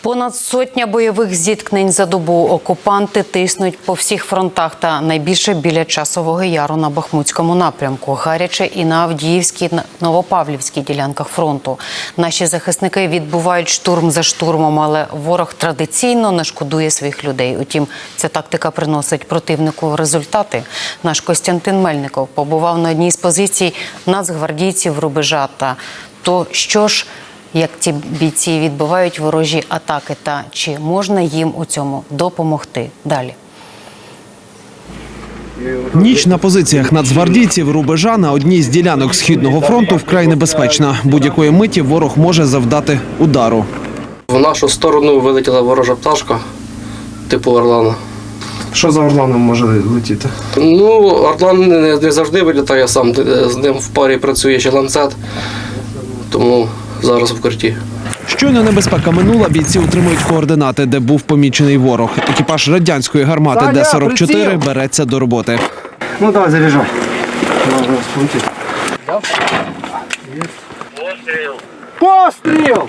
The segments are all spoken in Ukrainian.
Понад сотня бойових зіткнень за добу окупанти тиснуть по всіх фронтах та найбільше біля часового яру на Бахмутському напрямку, гаряче і на Авдіївській Новопавлівській ділянках фронту. Наші захисники відбувають штурм за штурмом, але ворог традиційно не шкодує своїх людей. Утім, ця тактика приносить противнику результати. Наш Костянтин Мельников побував на одній з позицій нацгвардійців рубежа. Та то що ж як ці бійці відбивають ворожі атаки та чи можна їм у цьому допомогти далі? Ніч на позиціях нацгвардійців рубежа на одній з ділянок східного фронту вкрай небезпечна. Будь-якої миті ворог може завдати удару. В нашу сторону вилетіла ворожа пташка, типу Орлана. Що за орланом може летіти? Ну, Орлан не, не завжди вилітає сам, з ним в парі працює ще ланцет, тому зараз в карті. Щойно небезпека минула, бійці утримують координати, де був помічений ворог. Екіпаж радянської гармати Д-44 приціл! береться до роботи. Ну давай заряжай. Постріл! Постріл!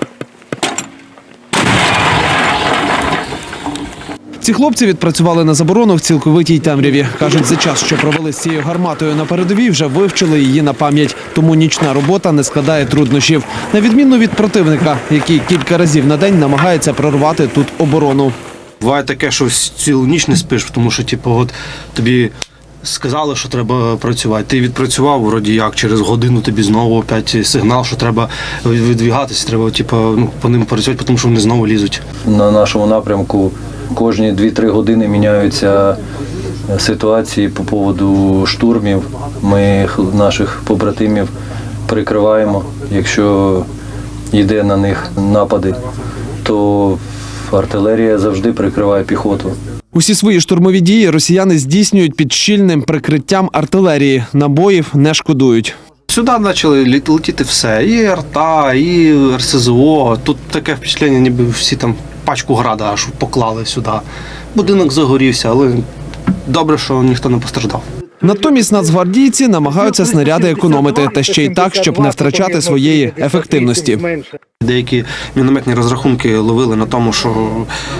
Ці хлопці відпрацювали на заборону в цілковитій темряві. Кажуть, за час, що провели з цією гарматою на передовій, вже вивчили її на пам'ять. Тому нічна робота не складає труднощів. На відміну від противника, який кілька разів на день намагається прорвати тут оборону. Буває таке, що цілу ніч не спиш, тому що типу, от, тобі сказали, що треба працювати. Ти відпрацював, вроді як, через годину тобі знову опять сигнал, що треба відвігатися, треба типу, ну, по ним працювати, тому що вони знову лізуть. На нашому напрямку кожні 2-3 години міняються ситуації по поводу штурмів. Ми наших побратимів прикриваємо. Якщо йде на них напади, то артилерія завжди прикриває піхоту. Усі свої штурмові дії росіяни здійснюють під щільним прикриттям артилерії. Набоїв не шкодують. Сюди почали летіти все. І РТА, і РСЗО. Тут таке впечатлення, ніби всі там пачку града аж поклали сюди. Будинок загорівся, але добре, що ніхто не постраждав. Натомість нацгвардійці намагаються снаряди економити, та ще й так, щоб не втрачати своєї ефективності. Деякі мінометні розрахунки ловили на тому, що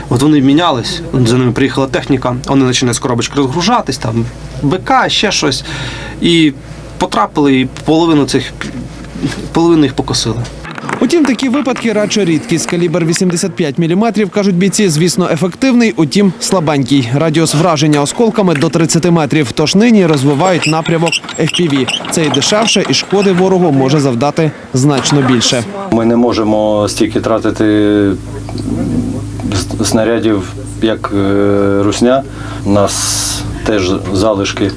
от вони мінялись, за ними приїхала техніка, вони починають з коробочки розгружатись, там БК, ще щось. І потрапили, і половину цих половину їх покосили. Утім, такі випадки радше рідкість. Калібр 85 мм, кажуть бійці, звісно, ефективний, утім слабенький. Радіус враження осколками до 30 метрів. Тож нині розвивають напрямок FPV. Це і дешевше, і шкоди ворогу може завдати значно більше. Ми не можемо стільки тратити снарядів, як е, русня. У нас теж залишки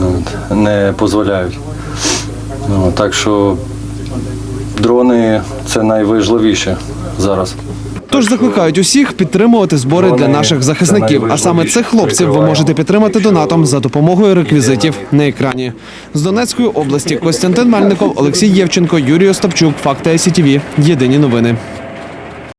ну, не дозволяють. Ну, так що дрони це найважливіше зараз. Тож закликають усіх підтримувати збори для наших захисників. А саме цих хлопців ви можете підтримати донатом за допомогою реквізитів на екрані. З Донецької області Костянтин Мельников, Олексій Євченко, Юрій Остапчук. Факти СІТВ. Єдині новини.